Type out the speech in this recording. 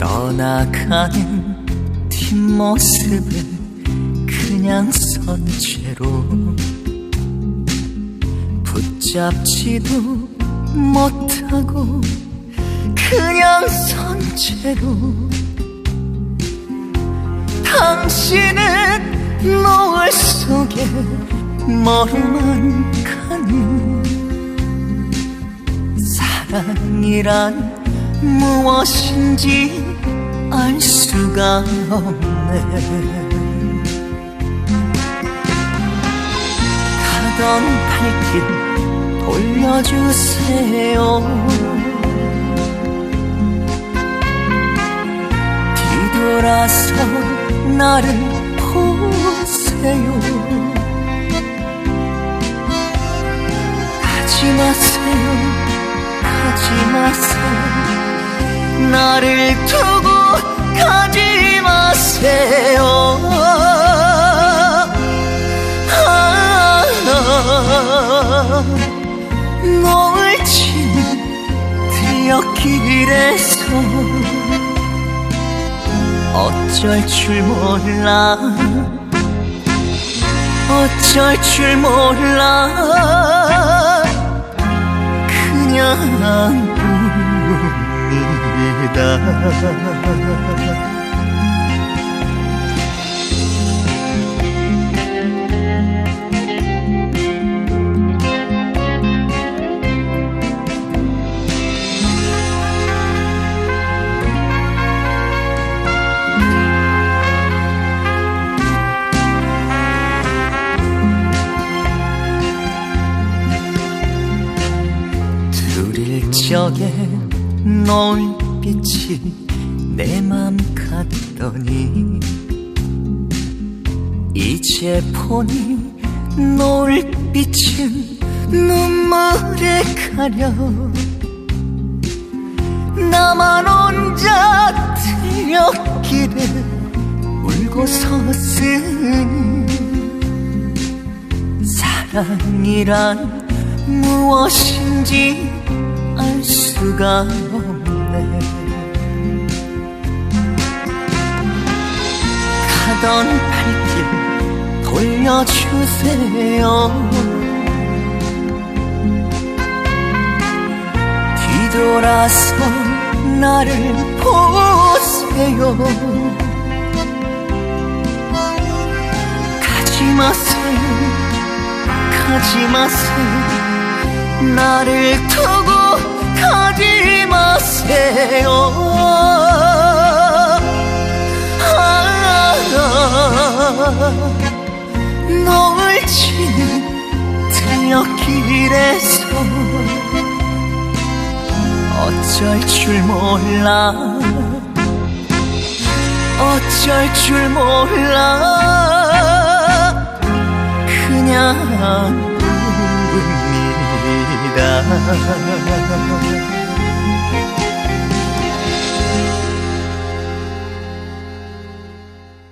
나가는 뒷모습을 그냥 선 채로 붙잡지도 못하고 그냥 선 채로 당신은 노을 속에 머리만 가는 사랑이란 무엇인지 알 수가 없네. 가던 발길 돌려주세요. 뒤돌아서 나를 보세요. 가지 마세요 가지 마세요 나를 두고 가지 마세요. 아, 노을 지는 들녘길에서 어쩔 줄 몰라. 어쩔 줄 몰라. 그냥 둘일 적에 노을 빛이 내 맘 같더니 이제 보니 노을빛은 눈물에 가려 나만 혼자 들녘길에 울고 섰으니 사랑이란 무엇인지 알 수가 없네 가던 발길 돌려주세요. 뒤돌아서 나를 보세요. 가지 마세요. 가지 마세요. 나를 두고 마세요 아, 노을 지는 들녘길에서 어쩔 줄 몰라 어쩔 줄 몰라 그냥 웁니다